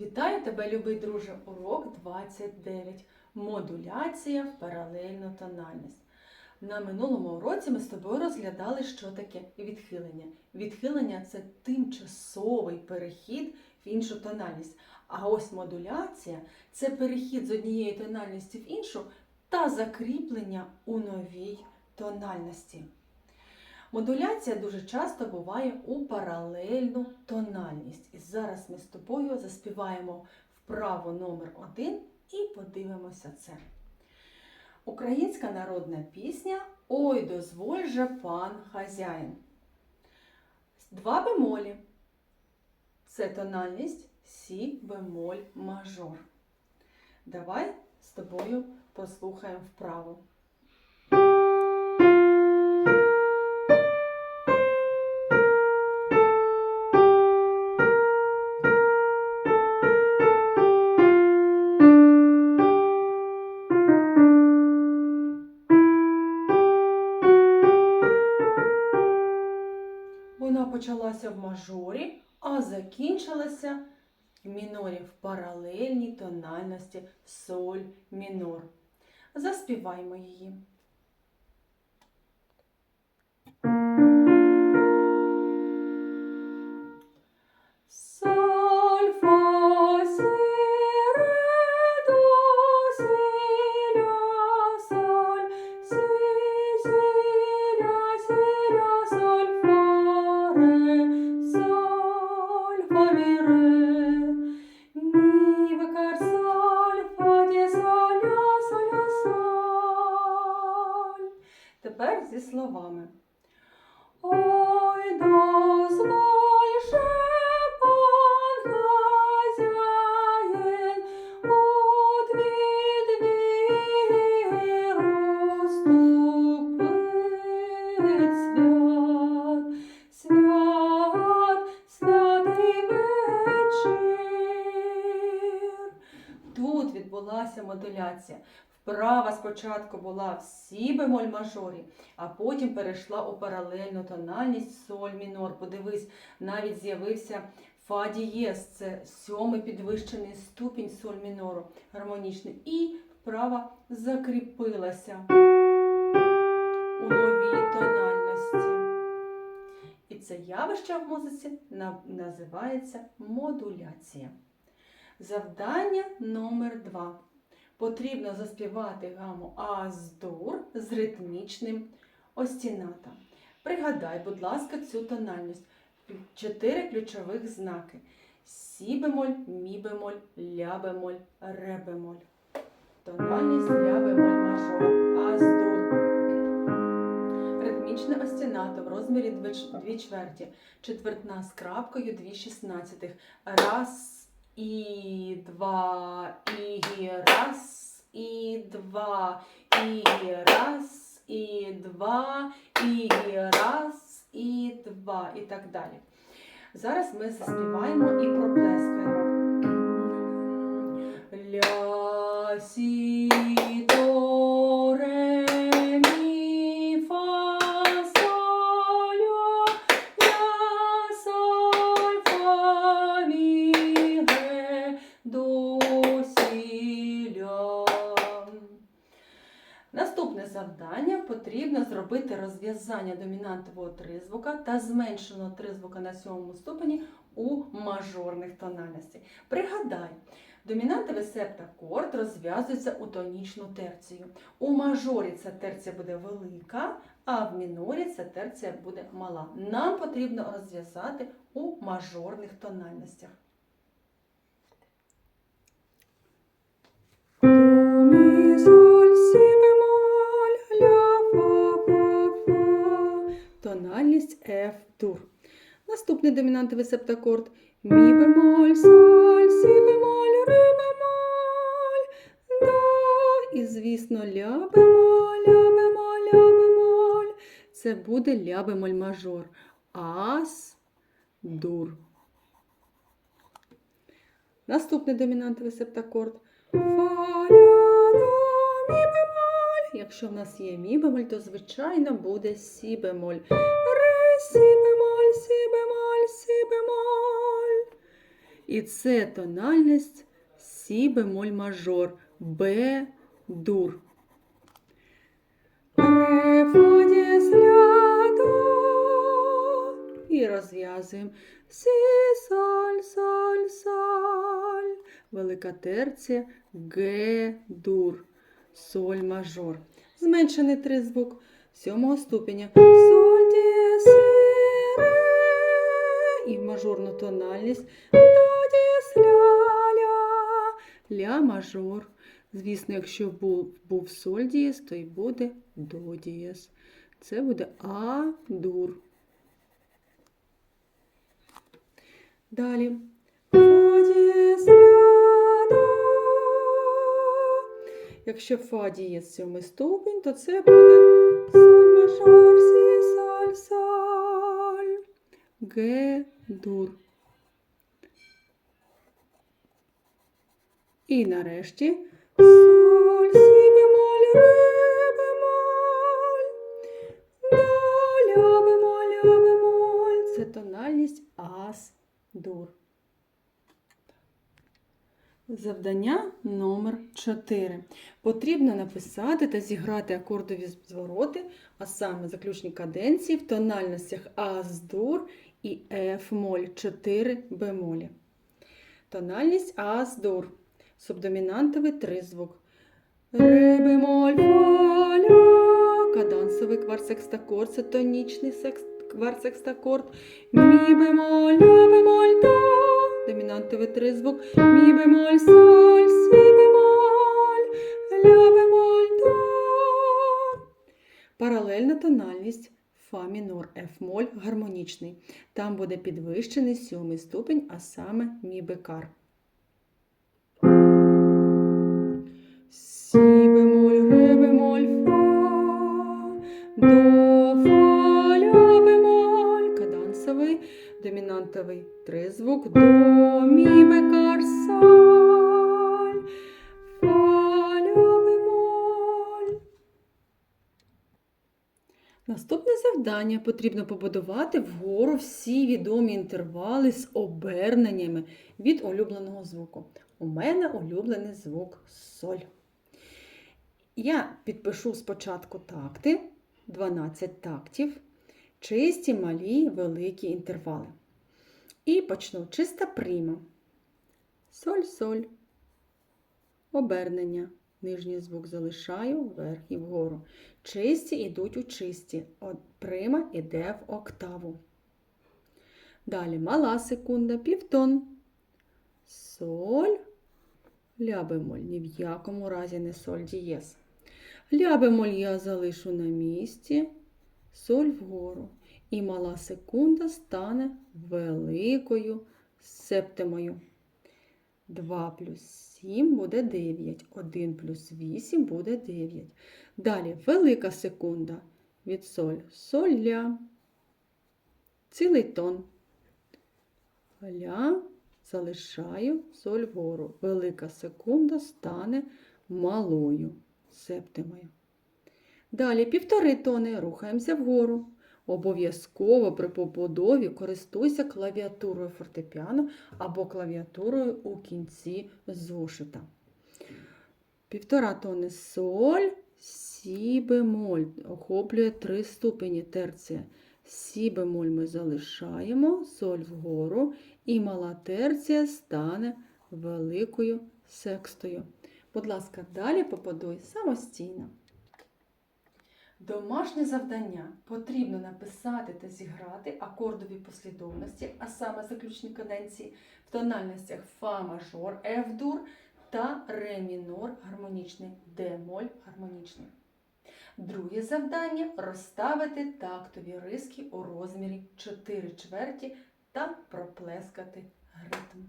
Вітаю тебе, любий друже! Урок 29. Модуляція в паралельну тональність. На минулому уроці ми з тобою розглядали, що таке відхилення. Відхилення це тимчасовий перехід в іншу тональність. А ось модуляція це перехід з однієї тональності в іншу та закріплення у новій тональності. Модуляція дуже часто буває у паралельну тональність. І зараз ми з тобою заспіваємо вправо номер один і подивимося це. Українська народна пісня Ой, дозволь же пан хазяїн. Два бемолі. Це тональність Сі бемоль мажор. Давай з тобою послухаємо вправо. Вона почалася в мажорі, а закінчилася в мінорі в паралельній тональності соль мінор. Заспіваймо її. Тепер зі словами. Вправа спочатку була в сі бемоль мажорі, а потім перейшла у паралельну тональність соль мінор. Подивись, навіть з'явився фа дієс, це сьомий підвищений ступінь соль мінору, гармонічний. І вправа закріпилася у новій тональності. І це явище в музиці називається модуляція. Завдання номер два. Потрібно заспівати гаму Аз-дур з ритмічним остінатом. Пригадай, будь ласка, цю тональність. Чотири ключових знаки: Сі бемоль, мі бемоль, ля бемоль, ре бемоль. Тональність ля бемоль мажор. Аз-дур. Ритмічне остінато в розмірі 2 чверті. Четвертна з крапкою 2 шістнадцятих. Раз і два, і раз, і два, і раз, і два, і раз, і два, і так далі. Зараз ми заспіваємо і проплескаємо. Ля, сі, до, ре, мі, фа, соль, ля, ля, соль, фа, мі, ре, до, сі, ля. Наступне завдання потрібно зробити розв'язання домінантового тризвука та зменшеного тризвука на сьомому ступені у мажорних тональностях. Пригадай, домінантовий септакорд розв'язується у тонічну терцію. У мажорі ця терція буде велика, а в мінорі ця терція буде мала. Нам потрібно розв'язати у мажорних тональностях. Тональність F дур. Наступний домінантовий септакорд. Мі бемоль, соль, сі бемоль, ре бемоль, до. І, звісно, ля бемоль, ля бемоль, ля бемоль. Це буде ля бемоль мажор. Ас дур. Наступний домінантовий септакорд. Фа, ля, до. Якщо в нас є мі бемоль, то звичайно буде сі бемоль. Сі бемоль, сі бемоль, сі бемоль. І це тональність Сі бемоль мажор. Б дур. І розв'язуємо. Сі, соль, соль, соль. Велика терція. Г дур. Соль мажор. Зменшений тризвук сьомого ступеня. Соль, дієс, сі, ре. І в мажорну тональність. До, дієс, ля, ля. Ля мажор. Звісно, якщо був, був соль дієс, то й буде до дієс. Це буде а дур. Далі. Якщо фа дієс сьомий ступінь, то це буде соль мажор, сі, соль, соль. Г дур. І нарешті соль, сі бемоль, ре бемоль, до, бемоль, ля бемоль. Це тональність ас дур. Завдання номер 4. Потрібно написати та зіграти акордові звороти, а саме заключні каденції в тональностях Ас-дур і Ф-моль 4 бемолі. Тональність Ас-дур. Субдомінантовий тризвук. Ре бемоль фа ля. Кадансовий кварт-секстакорд, це тонічний секс- кварт-секстакорд. Мі бемоль, ля бемоль, до. Домінантовий тризвук. Мі бемоль, соль, сі бемоль, ля бемоль, до. Паралельна тональність фа мінор, Ф моль гармонічний. Там буде підвищений сьомий ступінь, а саме мі бекар. Сі бемоль, ре бемоль, фа, до, домінантовий тризвук, до, мі, бекар, соль, фа. Наступне завдання потрібно побудувати вгору всі відомі інтервали з оберненнями від улюбленого звуку. У мене улюблений звук соль. Я підпишу спочатку такти, 12 тактів, чисті, малі, великі інтервали. І почну чиста прима. Соль-соль. Обернення. Нижній звук залишаю, вверх і вгору. Чисті йдуть у чисті. От Прима йде в октаву. Далі мала секунда, півтон. Соль. Ля бемоль. Ні в якому разі не соль дієс. Ля бемоль я залишу на місці. Соль вгору. І мала секунда стане великою септимою. 2 плюс 7 буде 9. 1 плюс 8 буде 9. Далі велика секунда від соль. Соль ля. Цілий тон. Ля залишаю соль вгору. Велика секунда стане малою септимою. Далі півтори тони рухаємося вгору. Обов'язково при побудові користуйся клавіатурою фортепіано або клавіатурою у кінці зошита. Півтора тони соль, сі бемоль. Охоплює три ступені терція. Сі бемоль ми залишаємо, соль вгору, і мала терція стане великою секстою. Будь ласка, далі побудуй самостійно. Домашнє завдання потрібно написати та зіграти акордові послідовності, а саме заключні каденції в тональностях фа мажор, Ф дур та ре мінор гармонічний, Д моль гармонічний. Друге завдання розставити тактові риски у розмірі 4 чверті та проплескати ритм.